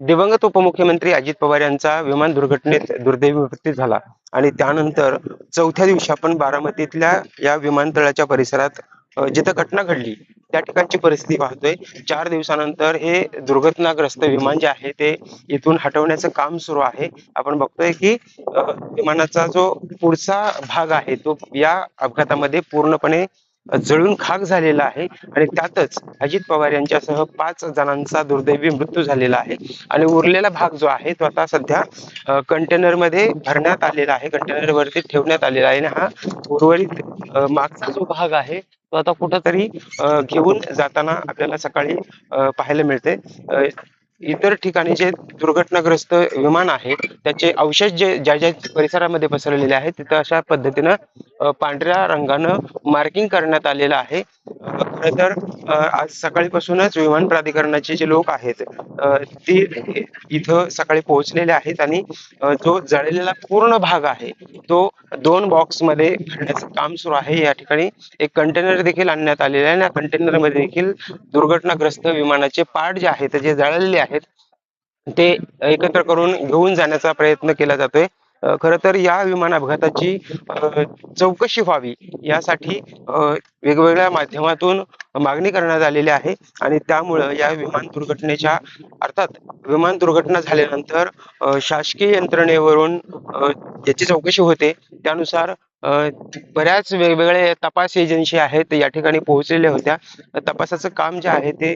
दिवंगत उपमुख्यमंत्री अजित पवार यांचा विमान दुर्घटनेत दुर्दैवी मृत्यू झाला. आणि त्यानंतर चौथ्या दिवशी आपण बारामतीतल्या या विमानतळाच्या परिसरात जिथं घटना घडली त्या ठिकाणची परिस्थिती पाहतोय. चार दिवसानंतर हे दुर्घटनाग्रस्त विमान जे आहे ते इथून हटवण्याचं काम सुरू आहे. आपण बघतोय की विमानाचा जो पुढचा भाग आहे तो या अपघातामध्ये पूर्णपणे जळून खाक झालेला आहे आणि त्यातच अजित पवार यांच्यासह पाच जणांचा दुर्दैवी मृत्यू झालेला आहे. आणि उरलेला भाग जो आहे तो आता सध्या कंटेनरमध्ये भरण्यात आलेला आहे. कंटेनर वरती ठेवण्यात आलेला आहे. आणि हा उर्वरित मागचा जो भाग आहे तो आता कुठंतरी घेऊन जाताना आपल्याला सकाळी पाहायला मिळते. इतर ठिकाणी जे दुर्घटनाग्रस्त विमान आहे त्याचे अवशेष जे ज्या ज्या परिसरामध्ये पसरलेले आहेत तिथं अशा पद्धतीनं पांढऱ्या रंगानं मार्किंग करण्यात आलेलं आहे. खर खरं तर आज सकाळीपासूनच विमान प्राधिकरणाचे जे लोक आहेत ते इथं सकाळी पोहोचलेले आहेत आणि जो जळलेला पूर्ण भाग आहे तो दोन बॉक्समध्ये भरण्याचं काम सुरू आहे. या ठिकाणी एक कंटेनर देखील आणण्यात आलेला आहे आणि या कंटेनरमध्ये देखील दुर्घटनाग्रस्त विमानाचे पार्ट जे आहेत जे जळलेले आहेत ते एकत्र करून घेऊन जाण्याचा प्रयत्न केला जातोय. खरं तर या विमान अपघाताची चौकशी व्हावी यासाठी वेगवेगळ्या माध्यमातून मागणी करण्यात आलेली आहे आणि त्यामुळं या विमान दुर्घटनेच्या अर्थात विमान दुर्घटना झाल्यानंतर शासकीय यंत्रणेवरून अ, याची चौकशी होते त्यानुसार बऱ्याच वेगवेगळे तपास एजन्सी आहेत या ठिकाणी पोहोचलेल्या होत्या. तपासाचं काम जे आहे ते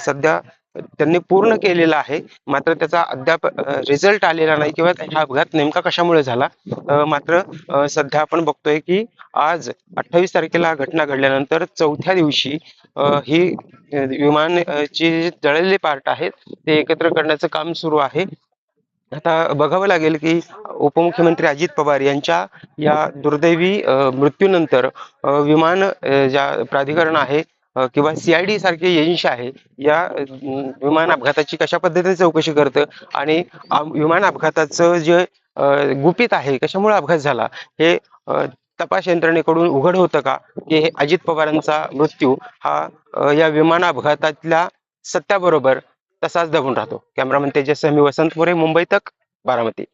सध्या त्यांनी पूर्ण केलेलं आहे. मात्र त्याचा अद्याप रिझल्ट आलेला नाही किंवा हा अपघात नेमका कशामुळे झाला? मात्र सध्या आपण बघतोय की आज अठ्ठावीस तारखेला घटना घडल्यानंतर चौथ्या दिवशी ही विमान अ, ची जळलेले पार्ट आहेत ते एकत्र करण्याचं काम सुरू आहे. आता बघावं लागेल की उपमुख्यमंत्री अजित पवार यांच्या या दुर्दैवी मृत्यूनंतर विमान ज्या प्राधिकरण आहे किंवा सीआयडी सारखे एजन्सी आहे या विमान अपघाताची कशा पद्धतीने चौकशी करतं आणि विमान अपघाताचं जे गुपित आहे कशामुळे अपघात झाला हे तपास यंत्रणेकडून उघड होतं का? की हे अजित पवारांचा मृत्यू हा या विमान अपघातातल्या सत्याबरोबर तसाच दबून राहतो. कॅमेरामन तेजस वसंतपुरे वसंत मुंबई तक बारामती.